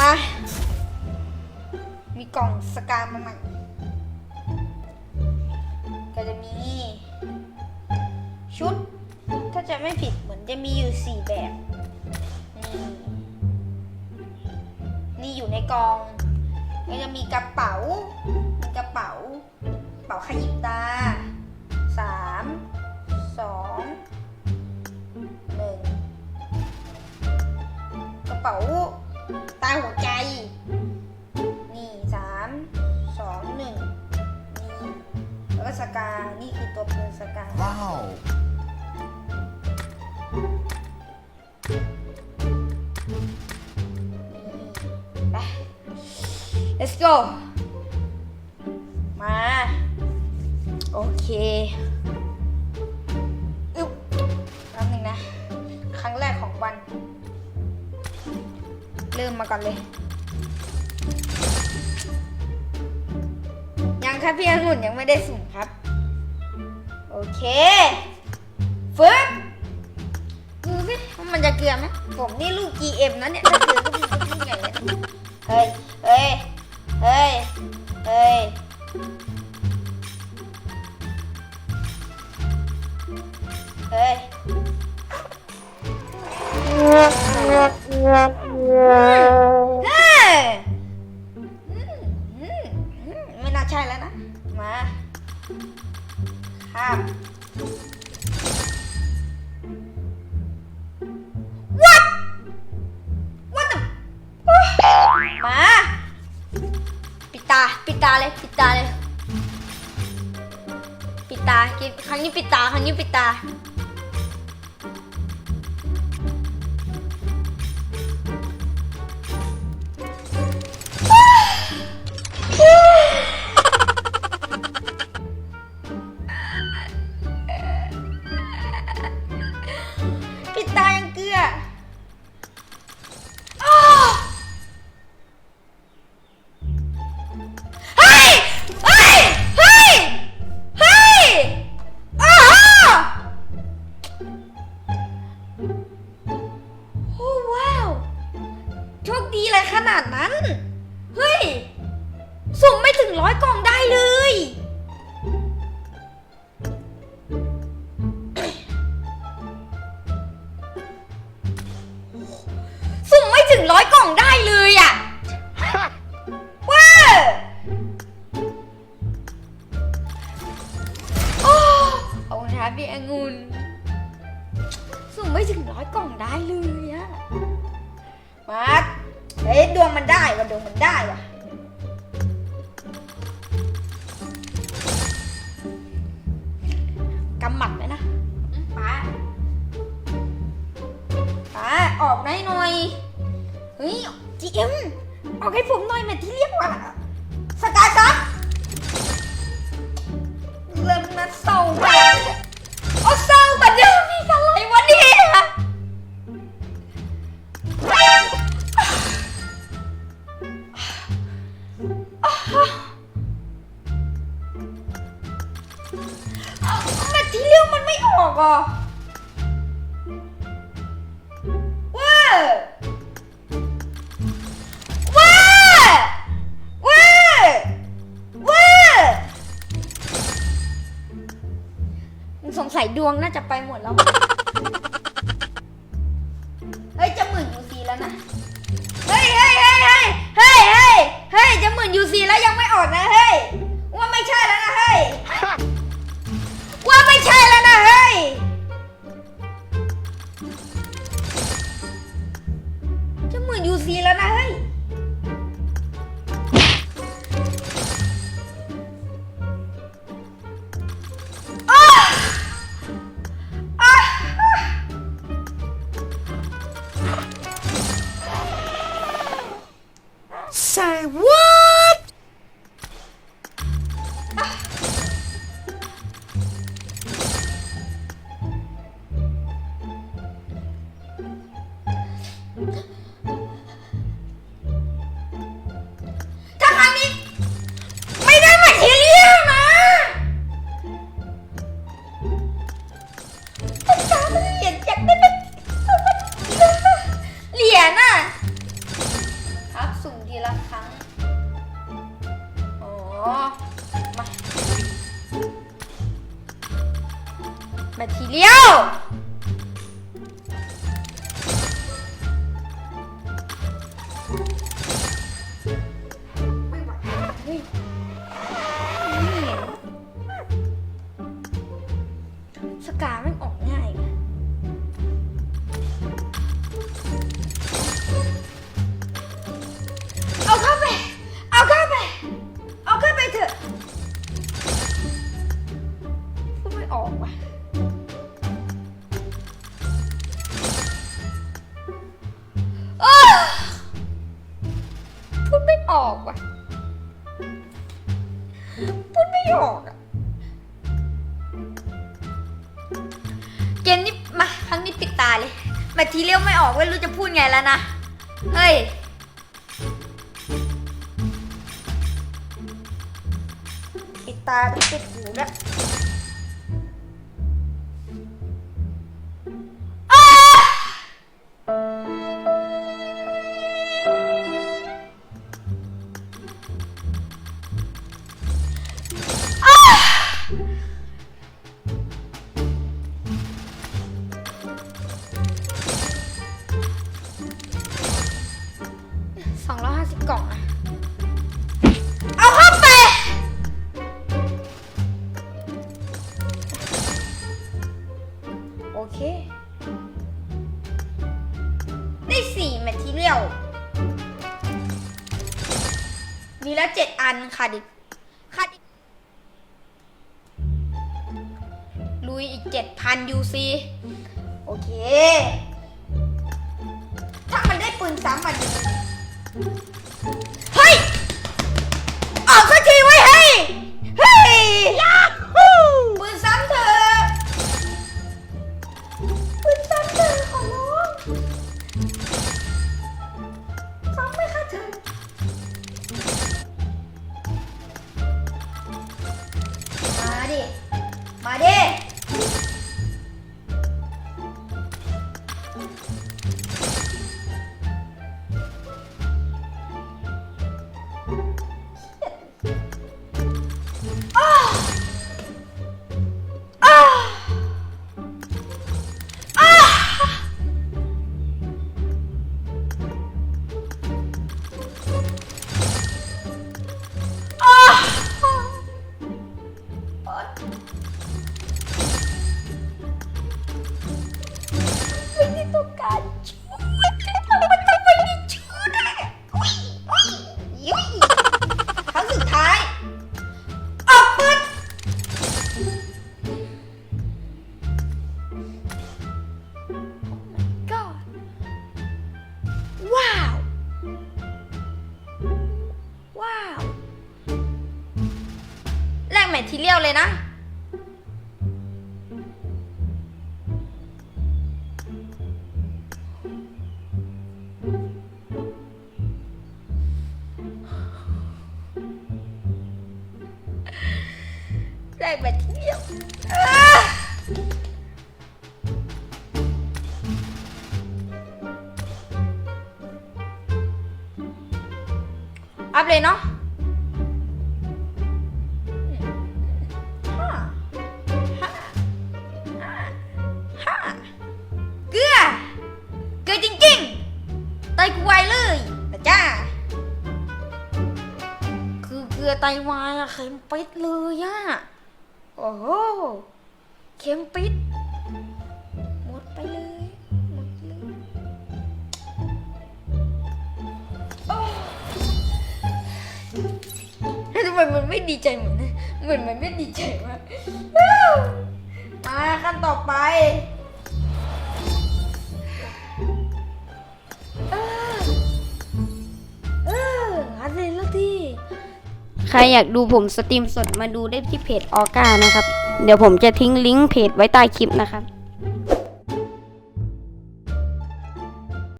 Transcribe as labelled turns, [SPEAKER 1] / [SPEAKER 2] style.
[SPEAKER 1] มา มีกล่องสกามาใหม่ ก็จะมี ชุด ถ้าจะไม่ผิดเหมือนจะมีอยู่สี่แบบ นี่ นี่อยู่ในกล่องก็จะมีกระเป๋า มีกระเป๋ากระเป๋าขยิบตา สาม สองาหัวใจ นี่สามสองหนึ่งนี่แล้วก็สกา นี่คือตัวปืนสกา
[SPEAKER 2] Wow.
[SPEAKER 1] ไป let's go มา โอเค มาก่อนเลย ยังครับพี่องุ่นยังไม่ได้สุ่มครับ โอเคฟึ๊บดูสิมันจะเกลือไหมผมนี่ลูก GM นะเนี่ยถ้าเกลือก็มีก็ยิ่งใหญ่เลยเฮ้ย What What the มา ปิดตา ปิดตาเลย ปิดตาเลย ปิดตาครั้งนี้ปิดตา ครั้งนี้ปิดตา โชคดีเลยขนาดนั้น เฮ้ย สุ่มไม่ถึงร้อยกล่องได้เลย เอ็มออกให้ผมหน่อยแมทที่เรียกว่าสกายครับเริ่มมาเศร้าไปโอ้เศร้ากว่าเดิมอีกอะไรวะเนี่ยอ้าวแมทที่เรียกมันไม่ออกอะว้ สงสัยดวงน่าจะไปหมดแล้ว ออกว่ะ พูดไม่ออกอะเกมนี้มาครั้งนี้ปิดตาเลย มาทีเรียวไม่ออกไม่รู้จะพูดไงแล้วนะ เฮ้ย ปิดตาปิดหูด้วย ได้สี่แมททีเรียลมีแล้วเจ็ดอันค่ะดิค่ะดิลุยอีกเจ็ดพันยูซีโอเค ถ้ามันได้ปืนซ้ำมัน แลกแมททีเรียลเลยนะแลกแมททีเรียลอ้าอัพเลยเนาะ ไตวายอะเค็มปิดเลยอะโอ้โหเค็มปิด หมดไปเลย หมดเลยโอ้แล้วทำไมมันไม่ดีใจเหมือนเหมือนมันไม่ดีใจวะอ้าวมาขั้นต่อไป
[SPEAKER 3] รอยากดูผมสตรีมสดมาดูได้ที่เพจออก้านะครับ เดี๋ยวผมจะทิ้งลิงก์เพจไว้ใต้คลิปนะครับ